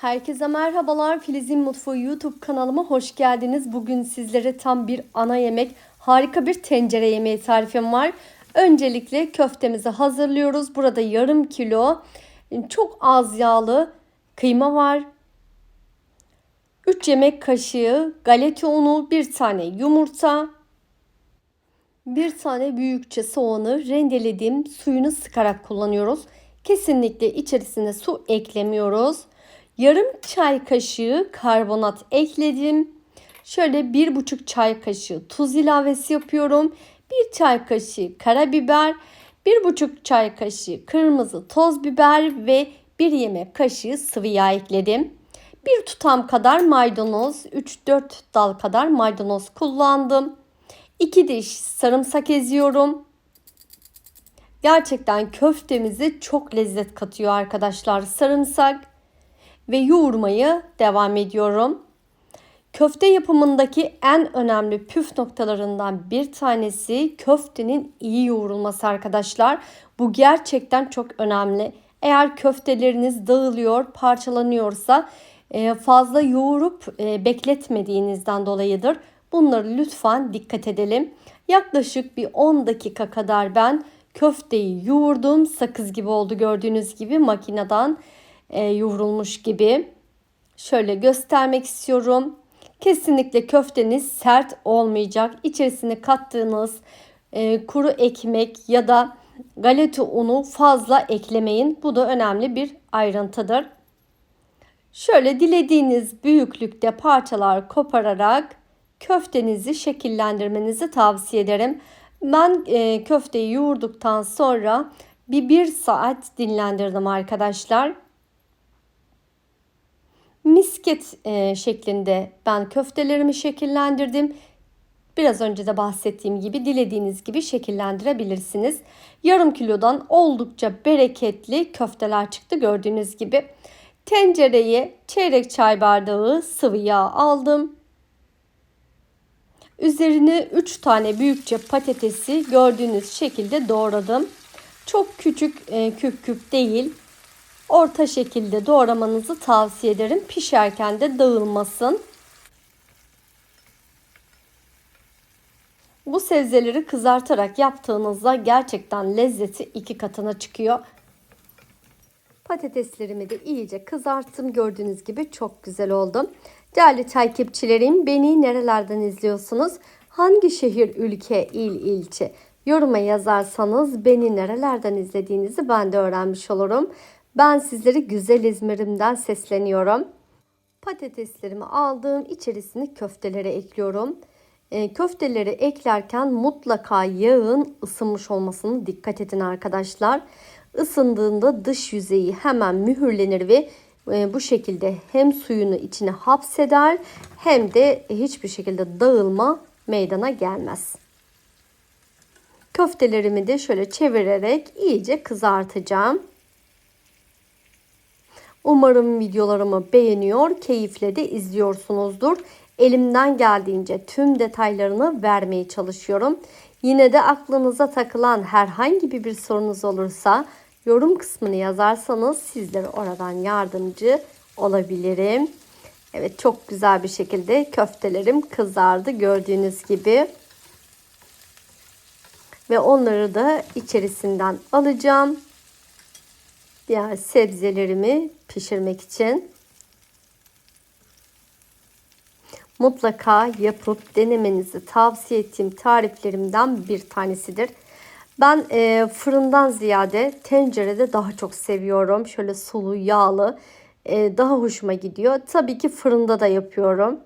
Herkese merhabalar. Filiz'in Mutfağı YouTube kanalıma hoş geldiniz. Bugün sizlere tam bir ana yemek, harika bir tencere yemeği tarifim var. Öncelikle köftemizi hazırlıyoruz. Burada yarım kilo çok az yağlı kıyma var. 3 yemek kaşığı galeta unu, 1 tane yumurta, bir tane büyükçe soğanı rendeledim. Suyunu sıkarak kullanıyoruz. Kesinlikle içerisine su eklemiyoruz. Yarım çay kaşığı karbonat ekledim. Şöyle bir buçuk çay kaşığı tuz ilavesi yapıyorum. Bir çay kaşığı karabiber, bir buçuk çay kaşığı kırmızı toz biber ve bir yemek kaşığı sıvı yağ ekledim. Bir tutam kadar maydanoz, 3-4 dal kadar maydanoz kullandım. 2 diş sarımsak eziyorum. Gerçekten köftemizi çok lezzet katıyor arkadaşlar sarımsak ve yoğurmaya devam ediyorum. Köfte yapımındaki en önemli püf noktalarından bir tanesi köftenin iyi yoğrulması arkadaşlar. Bu gerçekten çok önemli. Eğer köfteleriniz dağılıyor, parçalanıyorsa e, fazla yoğurup e, bekletmediğinizden dolayıdır. Bunları lütfen dikkat edelim. Yaklaşık bir 10 dakika kadar ben köfteyi yoğurdum. Sakız gibi oldu gördüğünüz gibi makineden e, yoğrulmuş gibi. Şöyle göstermek istiyorum. Kesinlikle köfteniz sert olmayacak. İçerisine kattığınız e, kuru ekmek ya da galeta unu fazla eklemeyin. Bu da önemli bir ayrıntıdır. Şöyle dilediğiniz büyüklükte parçalar kopararak köftenizi şekillendirmenizi tavsiye ederim. Ben e, köfteyi yoğurduktan sonra bir bir saat dinlendirdim arkadaşlar. Misket e, şeklinde ben köftelerimi şekillendirdim. Biraz önce de bahsettiğim gibi dilediğiniz gibi şekillendirebilirsiniz. Yarım kilodan oldukça bereketli köfteler çıktı gördüğünüz gibi. Tencereye çeyrek çay bardağı sıvı yağ aldım. Üzerine 3 tane büyükçe patatesi gördüğünüz şekilde doğradım. Çok küçük e, küp küp değil. Orta şekilde doğramanızı tavsiye ederim. Pişerken de dağılmasın. Bu sebzeleri kızartarak yaptığınızda gerçekten lezzeti iki katına çıkıyor. Patateslerimi de iyice kızarttım. Gördüğünüz gibi çok güzel oldu. Değerli takipçilerim beni nerelerden izliyorsunuz? Hangi şehir, ülke, il, ilçe? Yoruma yazarsanız beni nerelerden izlediğinizi ben de öğrenmiş olurum. Ben sizleri güzel İzmir'imden sesleniyorum. Patateslerimi aldım. içerisini köftelere ekliyorum. E, köfteleri eklerken mutlaka yağın ısınmış olmasını dikkat edin arkadaşlar. Isındığında dış yüzeyi hemen mühürlenir ve e, bu şekilde hem suyunu içine hapseder hem de hiçbir şekilde dağılma meydana gelmez. Köftelerimi de şöyle çevirerek iyice kızartacağım. Umarım videolarımı beğeniyor, keyifle de izliyorsunuzdur. Elimden geldiğince tüm detaylarını vermeye çalışıyorum. Yine de aklınıza takılan herhangi bir sorunuz olursa yorum kısmını yazarsanız sizlere oradan yardımcı olabilirim. Evet çok güzel bir şekilde köftelerim kızardı gördüğünüz gibi. Ve onları da içerisinden alacağım. Diğer sebzelerimi pişirmek için. Mutlaka yapıp denemenizi tavsiye ettiğim tariflerimden bir tanesidir. Ben e, fırından ziyade tencerede daha çok seviyorum. Şöyle sulu, yağlı e, daha hoşuma gidiyor. Tabii ki fırında da yapıyorum.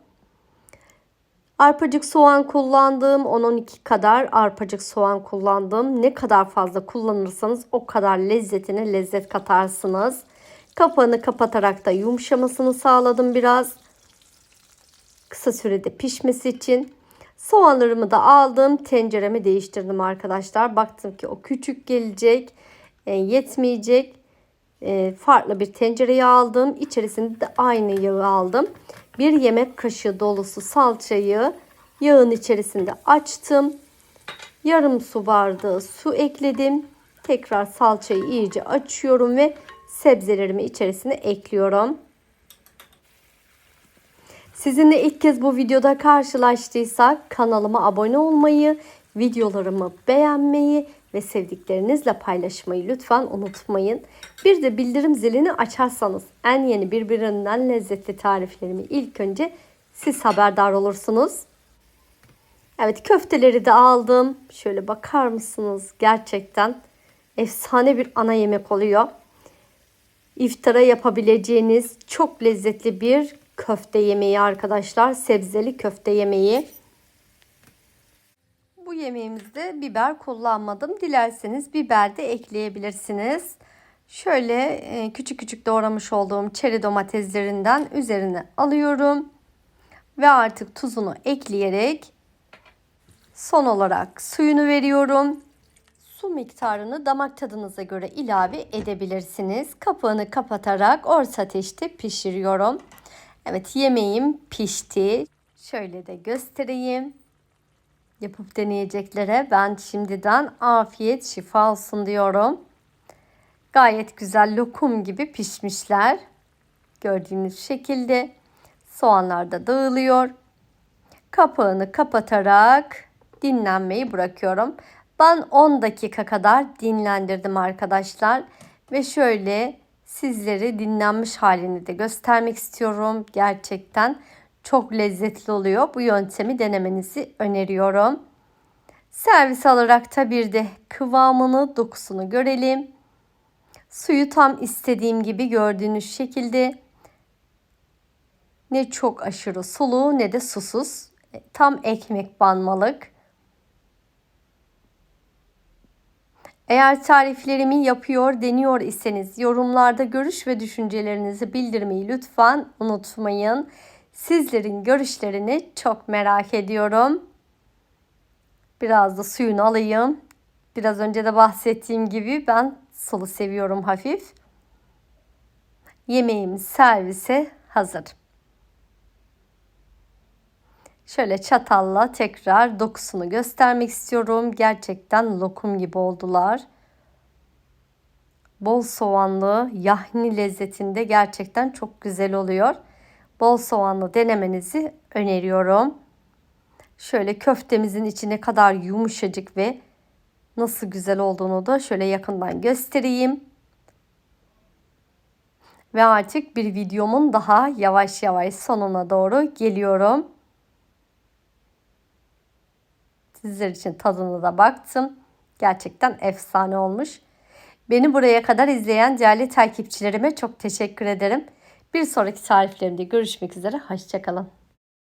Arpacık soğan kullandım. 10-12 kadar arpacık soğan kullandım. Ne kadar fazla kullanırsanız o kadar lezzetine lezzet katarsınız. Kapağını kapatarak da yumuşamasını sağladım biraz. Kısa sürede pişmesi için. Soğanlarımı da aldım. Tenceremi değiştirdim arkadaşlar. Baktım ki o küçük gelecek. E, yetmeyecek. E, farklı bir tencereye aldım. İçerisinde de aynı yağı aldım. Bir yemek kaşığı dolusu salçayı yağın içerisinde açtım. Yarım su bardağı su ekledim. Tekrar salçayı iyice açıyorum ve sebzelerimi içerisine ekliyorum. Sizinle ilk kez bu videoda karşılaştıysak kanalıma abone olmayı, videolarımı beğenmeyi ve sevdiklerinizle paylaşmayı lütfen unutmayın. Bir de bildirim zilini açarsanız en yeni birbirinden lezzetli tariflerimi ilk önce siz haberdar olursunuz. Evet köfteleri de aldım. Şöyle bakar mısınız? Gerçekten efsane bir ana yemek oluyor. İftara yapabileceğiniz çok lezzetli bir köfte yemeği arkadaşlar. Sebzeli köfte yemeği. Bu yemeğimizde biber kullanmadım. Dilerseniz biber de ekleyebilirsiniz. Şöyle e, küçük küçük doğramış olduğum çeri domateslerinden üzerine alıyorum. Ve artık tuzunu ekleyerek son olarak suyunu veriyorum. Su miktarını damak tadınıza göre ilave edebilirsiniz. Kapağını kapatarak orta ateşte pişiriyorum. Evet yemeğim pişti. Şöyle de göstereyim. Yapıp deneyeceklere ben şimdiden afiyet şifa olsun diyorum. Gayet güzel lokum gibi pişmişler. Gördüğünüz şekilde soğanlar da dağılıyor. Kapağını kapatarak dinlenmeyi bırakıyorum. Ben 10 dakika kadar dinlendirdim arkadaşlar. Ve şöyle sizlere dinlenmiş halini de göstermek istiyorum. Gerçekten çok lezzetli oluyor. Bu yöntemi denemenizi öneriyorum. Servis alarak da bir de kıvamını, dokusunu görelim. Suyu tam istediğim gibi gördüğünüz şekilde ne çok aşırı sulu ne de susuz. Tam ekmek banmalık. Eğer tariflerimi yapıyor, deniyor iseniz yorumlarda görüş ve düşüncelerinizi bildirmeyi lütfen unutmayın. Sizlerin görüşlerini çok merak ediyorum. Biraz da suyunu alayım. Biraz önce de bahsettiğim gibi ben sulu seviyorum hafif. Yemeğimiz servise hazır. Şöyle çatalla tekrar dokusunu göstermek istiyorum. Gerçekten lokum gibi oldular. Bol soğanlı yahni lezzetinde gerçekten çok güzel oluyor. Bol soğanlı denemenizi öneriyorum. Şöyle köftemizin içine kadar yumuşacık ve nasıl güzel olduğunu da şöyle yakından göstereyim. Ve artık bir videomun daha yavaş yavaş sonuna doğru geliyorum. Sizler için tadına da baktım. Gerçekten efsane olmuş. Beni buraya kadar izleyen değerli takipçilerime çok teşekkür ederim. Bir sonraki tariflerimde görüşmek üzere. Hoşçakalın.